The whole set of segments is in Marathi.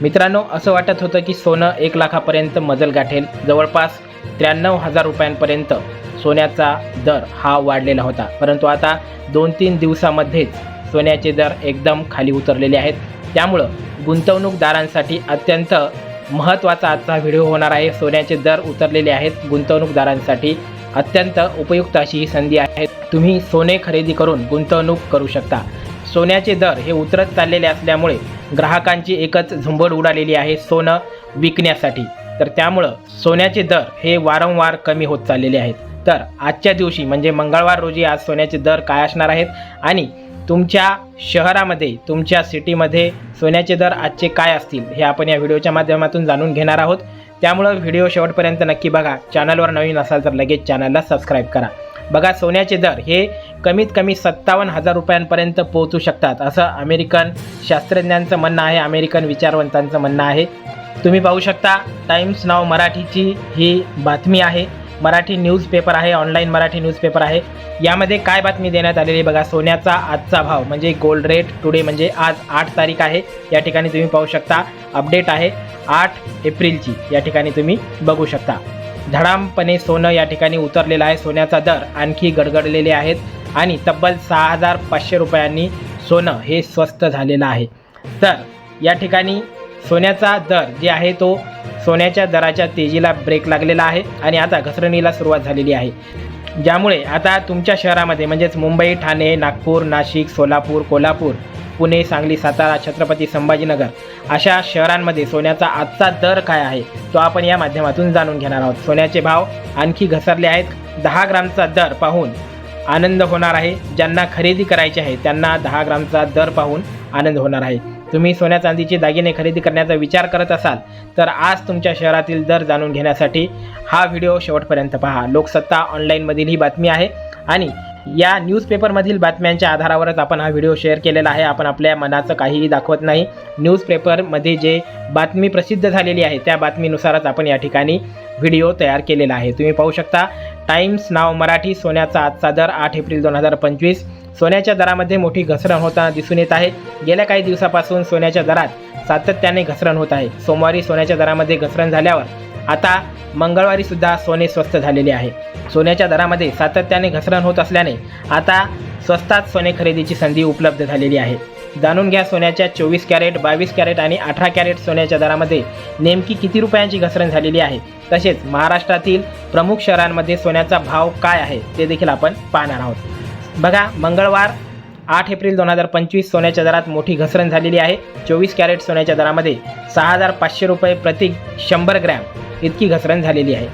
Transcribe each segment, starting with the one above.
मित्रांनो असं वाटत होतं की सोनं एक लाखापर्यंत मजल गाठेल. जवळपास त्र्याण्णव हजार रुपयांपर्यंत सोन्याचा दर हा वाढलेला होता. परंतु आता दोन तीन दिवसामध्येच सोन्याचे दर एकदम खाली उतरलेले आहेत. त्यामुळं गुंतवणूकदारांसाठी अत्यंत महत्त्वाचा आजचा व्हिडिओ होणार आहे. सोन्याचे दर उतरलेले आहेत. गुंतवणूकदारांसाठी अत्यंत उपयुक्त अशी ही संधी आहे. तुम्ही सोने खरेदी करून गुंतवणूक करू शकता. सोन्याचे दर हे उतरत चाललेले असल्यामुळे ग्राहकांची एकच झुंबड उडालेली आहे सोनं विकण्यासाठी. तर त्यामुळं सोन्याचे दर हे वारंवार कमी होत चाललेले आहेत. तर आजच्या दिवशी म्हणजे मंगळवार रोजी आज सोन्याचे दर काय असणार आहेत? आणि तुमच्या शहरामध्ये तुमच्या सिटीमध्ये सोन्याचे दर आजचे काय असतील? हे आपण या व्हिडिओच्या माध्यमातून जाणून घेणार आहोत. त्यामुळं व्हिडिओ शेवटपर्यंत नक्की बघा. चॅनलवर नवीन असाल तर लगेच चॅनलला सबस्क्राईब करा. बघा सोन्याचे दर हे कमीत कमी सत्तावन्न हजार रुपयांपर्यंत पोहोचू शकतात असं अमेरिकन शास्त्रज्ञांचं म्हणणं आहे अमेरिकन विचारवंतांचं म्हणणं आहे. तुम्ही पाहू शकता टाइम्स नाव मराठीची ही बातमी आहे. मराठी न्यूजपेपर आहे ऑनलाईन मराठी न्यूजपेपर आहे. यामध्ये काय बातमी देण्यात आलेली आहे बघा सोन्याचा आजचा भाव म्हणजे गोल्ड रेट टुडे म्हणजे आज आठ तारीख आहे. या ठिकाणी तुम्ही पाहू शकता अपडेट आहे आठ एप्रिलची या ठिकाणी तुम्ही बघू शकता. धडामपणे सोनं या ठिकाणी उतरलेलं आहे. सोन्याचा दर आणखी गडगडलेले आहेत आणि तब्बल सहा हजार पाचशे रुपयांनी सोनं हे स्वस्त झालेलं आहे. तर या ठिकाणी सोन्याचा दर जे आहे तो सोन्याच्या दराच्या तेजीला ब्रेक लागलेला आहे आणि आता घसरणीला सुरुवात झालेली आहे. ज्यामुळे आता तुमच्या शहरामध्ये म्हणजेच मुंबई ठाणे नागपूर नाशिक सोलापूर कोल्हापूर पुणे सांगली सातारा छत्रपती संभाजीनगर अशा शहरांमध्ये सोन्याचा आजचा दर काय आहे तो आपण या माध्यमातून जाणून घेणार आहोत. सोन्याचे भाव आणखी घसरले आहेत. दहा ग्रामचा दर पाहून आनंद होणार आहे. ज्यांना खरेदी करायची आहे त्यांना दहा ग्रामचा दर पाहून आनंद होणार आहे. तुम्ही सोन्या चांदीचे दागिने खरेदी करण्याचा विचार करत असाल तर आज तुमच्या शहरातील दर जाणून घेण्यासाठी हा व्हिडिओ शेवटपर्यंत पहा. लोकसत्ता ऑनलाईनमधील ही बातमी आहे आणि या न्यूजपेपरमधील बातम्यांच्या आधारावरच आपण हा व्हिडिओ शेअर केलेला आहे. आपण आपल्या मनाचं काहीही दाखवत नाही. न्यूजपेपरमध्ये जे बातमी प्रसिद्ध झालेली आहे त्या बातमीनुसारच आपण या ठिकाणी व्हिडिओ तयार केलेला आहे. तुम्ही पाहू शकता टाइम्स नाव मराठी सोन्याचा आजचा दर आठ एप्रिल दोन हजार पंचवीस. सोन्याच्या दरामध्ये मोठी घसरण होताना दिसून येत आहे. गेल्या काही दिवसापासून सोन्याच्या दरात सातत्याने घसरण होत आहे. सोमवारी सोन्याच्या दरामध्ये घसरण झाल्यावर आता मंगळवारी सुद्धा सोने स्वस्त झालेले आहे. सोन्याच्या दरामध्ये सातत्याने घसरण होत असल्याने आता स्वस्तात सोने खरेदीची संधी उपलब्ध झालेली आहे. जाणून घ्या सोन्याच्या चोवीस कॅरेट बावीस कॅरेट आणि अठरा कॅरेट सोन्याच्या दरामध्ये नेमकी किती रुपयांची घसरण झालेली आहे? तसेच महाराष्ट्रातील प्रमुख शहरांमध्ये सोन्याचा भाव काय आहे ते देखील आपण पाहणार आहोत. बघा मंगळवार आठ एप्रिल दोन हजार पंचवीस सोन्याच्या दरात मोठी घसरण झालेली आहे. चोवीस कॅरेट सोन्याच्या दरामध्ये सहा हजार पाचशे रुपये प्रति शंभर ग्रॅम. इतकी घसरण झालेली आहे.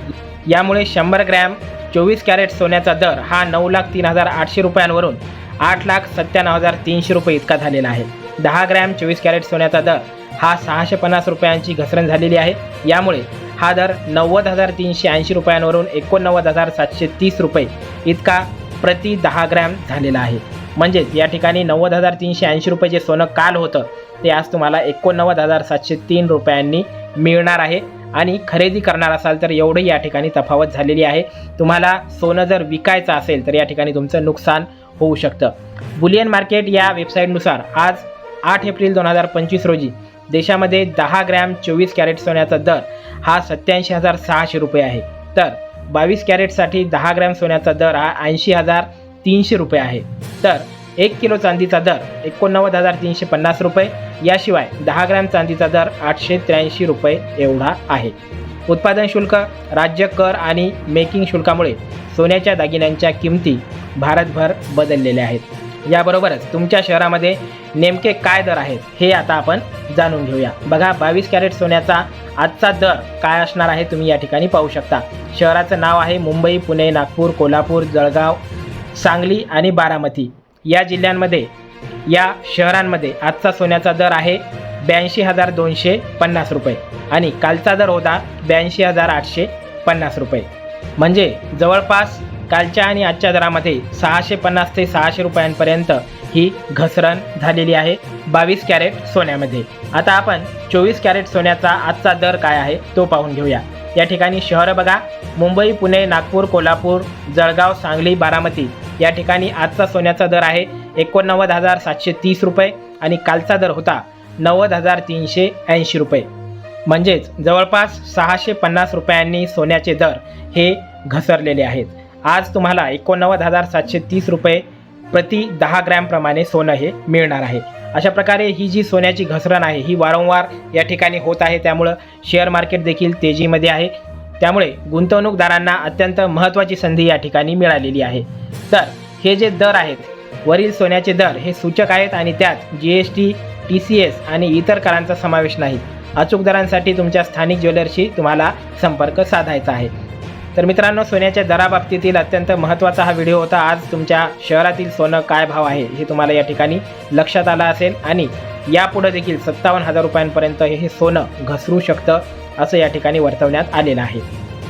यामुळे शंभर ग्रॅम चोवीस कॅरेट सोन्याचा दर हा नऊ लाख तीन हजार आठशे रुपयांवरून आठ लाख सत्त्याण्णव हजार तीनशे रुपये इतका झालेला आहे. दहा ग्रॅम चोवीस कॅरेट सोन्याचा दर हा सहाशे पन्नास रुपयांची घसरण झालेली आहे. यामुळे हा दर नव्वद हजार तीनशे ऐंशी रुपयांवरून एकोणनव्वद हजार सातशे तीस रुपये इतका प्रति दहा ग्रॅम झालेला आहे. म्हणजेच या ठिकाणी नव्वद हजार तीनशे ऐंशी रुपये जे सोनं काल होतं ते आज तुम्हाला एकोणनव्वद हजार सातशे तीन रुपयांनी मिळणार आहे. आणि खरेदी करणार असाल तर एवढं या ठिकाणी तफावत झालेली आहे. तुम्हाला सोनं जर विकायचं असेल तर या ठिकाणी तुमचं नुकसान होऊ शकतं. बुलियन मार्केट या वेबसाईटनुसार आज आठ एप्रिल दोन हजार पंचवीस रोजी देशामध्ये दहा ग्रॅम चोवीस कॅरेट सोन्याचा दर हा सत्याऐंशी हजार सहाशे रुपये आहे. तर बावीस कॅरेटसाठी दहा ग्रॅम सोन्याचा दर हा ऐंशी हजार तीनशे रुपये आहे. तर एक किलो चांदीचा दर एकोणनव्वद हजार तीनशे पन्नास रुपये. याशिवाय दहा ग्रॅम चांदीचा दर आठशे त्र्याऐंशी रुपये एवढा आहे. उत्पादन शुल्क राज्य कर आणि मेकिंग शुल्कामुळे सोन्याच्या दागिन्यांच्या किमती भारतभर बदललेल्या आहेत. याबरोबरच तुमच्या शहरामध्ये नेमके काय दर आहेत हे आता आपण जाणून घेऊया. बघा बावीस कॅरेट सोन्याचा आजचा दर काय असणार आहे तुम्ही या ठिकाणी पाहू शकता. शहराचं नाव आहे मुंबई पुणे नागपूर कोल्हापूर जळगाव सांगली आणि बारामती. या जिल्ह्यांमध्ये या शहरांमध्ये आजचा सोन्याचा दर आहे ब्याऐंशी हजार दोनशे पन्नास रुपये आणि कालचा दर होता ब्याऐंशी हजार आठशे पन्नास रुपये. म्हणजे जवळपास कालच्या आणि आजच्या दरामध्ये सहाशे पन्नास ते सहाशे रुपयांपर्यंत ही घसरण झालेली आहे बावीस कॅरेट सोन्यामध्ये. आता आपण चोवीस कॅरेट सोन्याचा आजचा दर काय आहे तो पाहून घेऊया. या ठिकाणी शहरं बघा मुंबई पुणे नागपूर कोल्हापूर जळगाव सांगली बारामती या ठिकाणी आजचा सोन्याचा दर आहे एकोणनव्वद हजार सातशे तीस रुपये आणि कालचा दर होता नव्वद हजार तीनशे ऐंशी रुपये. म्हणजेच जवळपास सहाशे पन्नास रुपयांनी सोन्याचे दर हे घसरलेले आहेत. आज तुम्हाला एकोणनव्वद हजार सातशे तीस रुपये प्रति दहा ग्रॅमप्रमाणे सोनं हे मिळणार आहे. अशा प्रकारे ही जी सोन्याची घसरण आहे ही वारंवार या ठिकाणी होत आहे त्यामुळं शेअर मार्केट देखील तेजीमध्ये आहे. त्यामुळे गुंतवणूकदारांना अत्यंत महत्त्वाची संधी या ठिकाणी मिळालेली आहे. तर हे जे दर आहेत वरील सोन्याचे दर हे सूचक आहेत आणि त्यात G S T T C S आणि इतर करांचा समावेश नाही. अचूक दरांसाठी तुमच्या स्थानिक ज्वेलरशी तुम्हाला संपर्क साधायचा आहे. तर मित्रांनो सोन्याच्या दराबाबतीतील अत्यंत महत्त्वाचा हा व्हिडिओ होता. आज तुमच्या शहरातील सोनं काय भाव आहे हे तुम्हाला या ठिकाणी लक्षात आलं असेल आणि यापुढे देखील सत्तावन्न हजार रुपयांपर्यंत हे सोनं घसरू शकतं. असं या ठिकाणी वर्तवण्यात आलेलं आहे.